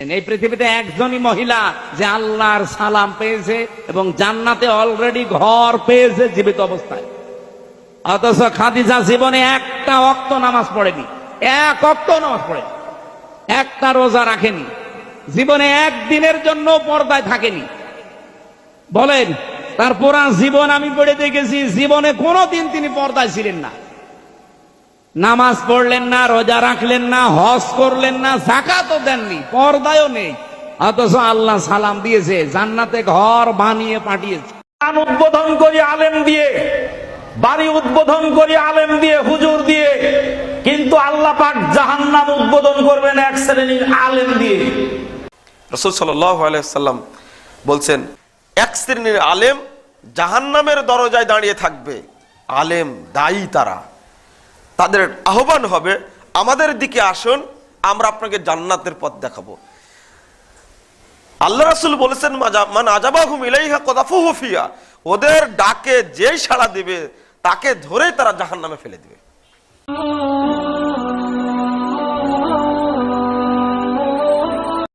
এই পৃথিবীতে একজনই মহিলা যে আল্লাহর সালাম পেয়েছে এবং জান্নাতে অলরেডি ঘর পেয়েছে জীবিত অবস্থায়। অথচ খাদিজা জীবনে একটা অক্ত নামাজ পড়েনি। এক অক্ত নামাজ পড়েনি। একটা রোজা রাখেনি। জীবনে একদিনের জন্য পর্দায় থাকেনি। বলেন, তার পুরা জীবন আমি পড়ে দেখেছি, জীবনে কোনোদিন তিনি পর্দায় ছিলেন না। নামাজ পড়লেন না রোজা রাখলেন না হজ করলেন না জাকাতও দেননি পর্দায়ও নেই। অথচ আল্লাহ সালাম দিয়েছে জান্নাতে ঘর বানিয়ে পাঠিয়েছে। উদ্বোধন করি আলেম দিয়ে বাড়ি উদ্বোধন করি আলেম দিয়ে হুজুর দিয়ে কিন্তু আল্লাহ পাক জাহান্নাম উদ্বোধন করবেন এক শ্রেণির আলেম দিয়ে। রসুল সাল্লাম বলছেন এক শ্রেণির আলেম জাহান্নামের দরজায় দাঁড়িয়ে থাকবে। আলেম দায়ী তারা। তাদের আহ্বান হবে, আমাদের দিকে আসুন, আমরা আপনাকে জান্নাতের পথ দেখাবো। আল্লাহ রাসুল বলেছেন মান আজাবাহুম ইলাইহা কদাফুহু ফিয়া ওদের ডাকে যেই সাড়া দিবে, তাকে ধরেই তারা জাহান্নামে ফেলে দিবে।